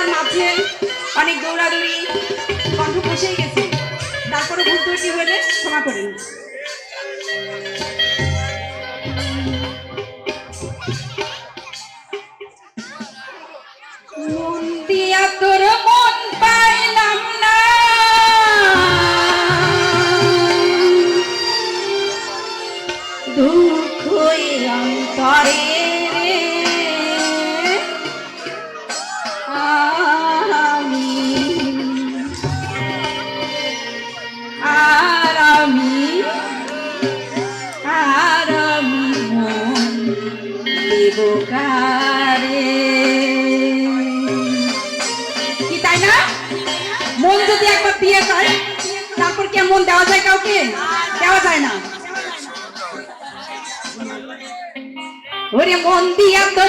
ব্যস্ততার মাঝে অনেক দৌড়াদৌড়ি কণ্ঠ বসেই গেছে। তারপরে ভুল ত্রুটি হলে ক্ষমা করেন দেব কারে কি তাই না? মন যদি একবার দিয়ে যায়, তারপর কি মন দেওয়া যায় কাউকে? দেওয়া যায় না। ওরে মন দিয়া তোর